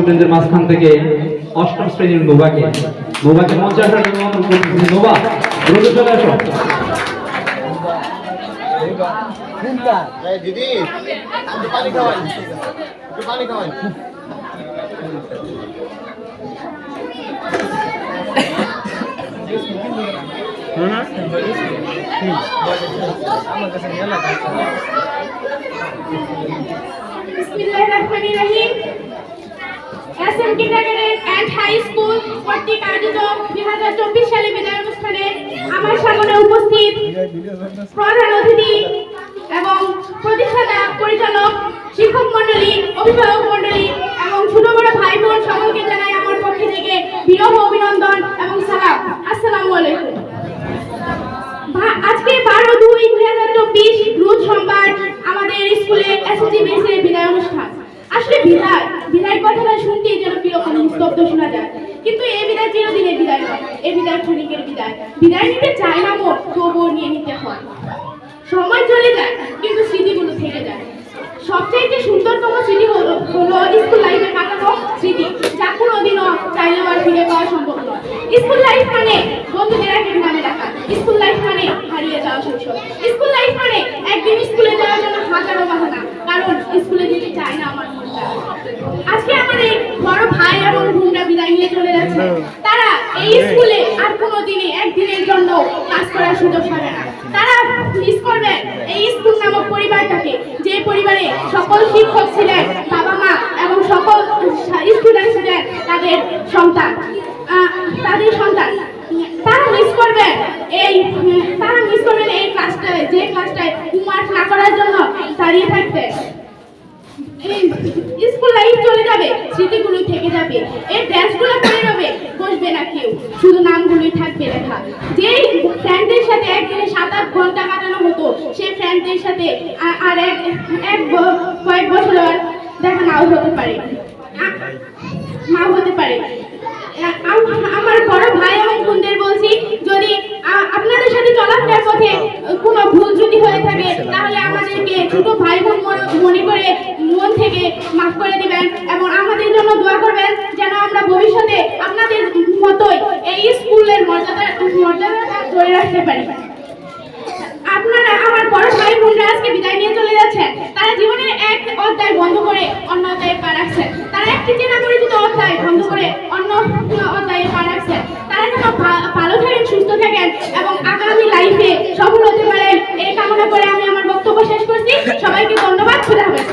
স্টুডেন্টদের মাঝখান থেকে অষ্টম শ্রেণির নোভাকে। নোভাকে মঞ্চে আসার জন্য নোভা দ্রুত চলে আসো। দিদি পানি খাওয়ান। বিসমিল্লাহিররহমানিররহিম SM kindergarten and high school কর্তৃক আয়োজিত দুই হাজার চব্বিশ সালে বিদায় অনুষ্ঠানে আমার সামনে উপস্থিত প্রধান অতিথি এবং প্রতিষ্ঠাতা, পরিচালক, শিক্ষক মণ্ডলী, অভিভাবক মণ্ডলী এবং ছোট বড় ভাই বোন সকলকে জানাই আমার পক্ষ থেকে বিরহ অভিনন্দন এবং সালাম। আসসালামু আলাইকুম। আজকে বারো দুই দুই হাজার চব্বিশ রোজ সোমবার আমাদের স্কুলে এসএসজি বেসে বিদায় অনুষ্ঠান আসলে বিদায় বিদায় কথাটা শুনতেই যেন কীরকম নিস্তব্ধ শোনা যায় কিন্তু এই বিদায় চিরদিনের বিদায় নয়। এই বিদায় ক্ষণিকের বিদায়। বিদায় নিতে চায় না মন তবুও নিয়ে নিতে হয়। সময় চলে যায়, কিন্তু স্মৃতিগুলো থেকে যায়। সবচাইতে সুন্দরতম স্মৃতি হলো হলো স্কুল লাইফে কাটানো স্মৃতি। যা কোনোদিনও চাইলেও আর ফিরে পাওয়া সম্ভব নয়। স্কুল লাইফ মানে বন্ধুদের এক নামে ডাকা। স্কুল লাইফ মানে হারিয়ে যাওয়া শৈশব। স্কুল লাইফ মানে একদিন স্কুলে যাওয়ার জন্য হাজারো বাহানা। কারণ স্কুলে যেতে চায় না আমার মনটা আজকে আমাদের বড় ভাই এবং বোনরা বিদায় নিয়ে চলে যাচ্ছে। তারা এই স্কুলে আর কোনোদিনই একদিনের জন্য কাজ করার সুযোগ পাবে না। তারা মিস করবে এই স্কুল নামক পরিবারটাকে। যে পরিবারে সকল শিক্ষক ছিলেন বাবা মা এবং সকল স্টুডেন্ট ছিলেন তাদের সন্তান। তাদের সন্তান। তারা মিস করবে এই তারা মিস করবেন এই ক্লাসটায় যে ক্লাসটায় হোমওয়ার্ক না করার জন্য দাঁড়িয়ে থাকতে এই স্কুল লাইফ চলে যাবে স্মৃতিগুলোই থেকে যাবে এই ড্রেসগুলো পরে রবে বসবে না কেউ। শুধু নামগুলোই থাকবে লেখা। যেই ফ্রেন্ডদের সাথে একদিনে সাত আট ঘণ্টা কাটানো হতো, সেই ফ্রেন্ডদের সাথে আর এক এক কয়েক বছর আর দেখা নাও হতে পারে। নাও হতে পারে। আমার বড় ভাই এবং বোনদের বলছি, যদি আপনাদের সাথে চলাফেরার পথে কোনো ভুল যদি হয়ে থাকে, তাহলে আমাদেরকে ছোট ভাই বোন মনে- মনে করে মন থেকে মাফ করে দিবেন এবং আমাদের জন্য দোয়া করবেন যেন আমরা ভবিষ্যতে আপনাদের মতোই এই স্কুলের মর্যাদা রাখতে পারি। আপনারা আমার বড় ভাই বোনরা আজকে বিদায় নিয়ে চলে যাচ্ছেন। তারা জীবনের এক অধ্যায় বন্ধ করে অন্য অধ্যায়ে পা রাখছেন তারা একটি চেনা পরিচিত অধ্যায় বন্ধ করে অন্য অধ্যায়ে পা রাখছেন তারা যেন ভালো থাকেন, সুস্থ থাকেন এবং আগামী লাইফে সফল হতে পারেন, এই কামনা করে আমি আমার বক্তব্য শেষ করছি। সবাইকে ধন্যবাদ, খোদা ধন্যবাদ